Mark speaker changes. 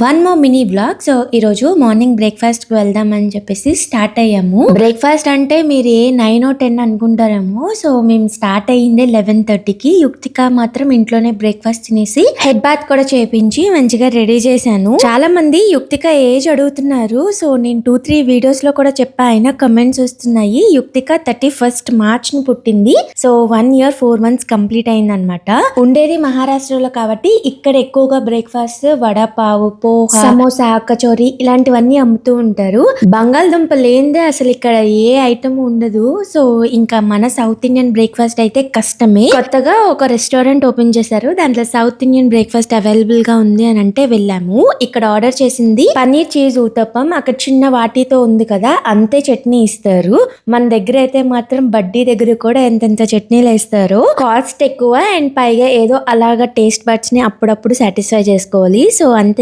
Speaker 1: One more mini vlog so ఈరోజు morning బ్రేక్ఫాస్ట్కి వెళ్దాం అని చెప్పేసి స్టార్ట్ అయ్యాము. బ్రేక్ఫాస్ట్ అంటే మీరు ఏ నైన్ ఓ టెన్ అనుకుంటారేమో. సో మేము స్టార్ట్ అయ్యిందే లెవెన్ థర్టీకి యుక్తిక మాత్రం ఇంట్లోనే బ్రేక్ఫాస్ట్ తినేసి హెడ్ బాత్ కూడా చేపించి మంచిగా రెడీ చేశాను. చాలా మంది యుక్తిక ఏజ్ అడుగుతున్నారు. సో నేను టూ త్రీ వీడియోస్లో కూడా చెప్పా. అయినా కమెంట్స్ వస్తున్నాయి. యుక్తిక థర్టీ ఫస్ట్ మార్చ్ని పుట్టింది. So one year four months complete అయింది అనమాట ఉండేది మహారాష్ట్రలో కాబట్టి ఇక్కడ ఎక్కువగా బ్రేక్ఫాస్ట్ వడపావు పోహ సమోసా కచోరీ ఇలాంటివన్నీ అమ్ముతూ ఉంటారు. బంగాళదుంప లేనిదే అసలు ఇక్కడ ఏ ఐటమ్ ఉండదు. సో ఇంకా మన సౌత్ ఇండియన్ బ్రేక్ఫాస్ట్ అయితే కష్టమే. కొత్తగా ఒక రెస్టారెంట్ ఓపెన్ చేశారు. దాంట్లో సౌత్ ఇండియన్ బ్రేక్ఫాస్ట్ అవైలబుల్గా ఉంది అని అంటే వెళ్ళాము. ఇక్కడ ఆర్డర్ చేసింది పన్నీర్ చీజ్ ఊతప్పం. అక్కడ చిన్న వాటితో ఉంది కదా అంతే చట్నీ ఇస్తారు. మన దగ్గర అయితే మాత్రం బడ్డీ దగ్గర కూడా ఎంతెంత చట్నీలు వేస్తారు కాస్ట్ ఎక్కువ అండ్ పైగా ఏదో అలాగా టేస్ట్ బడ్స్ని అప్పుడప్పుడు సాటిస్ఫై చేసుకోవాలి. సో అంతే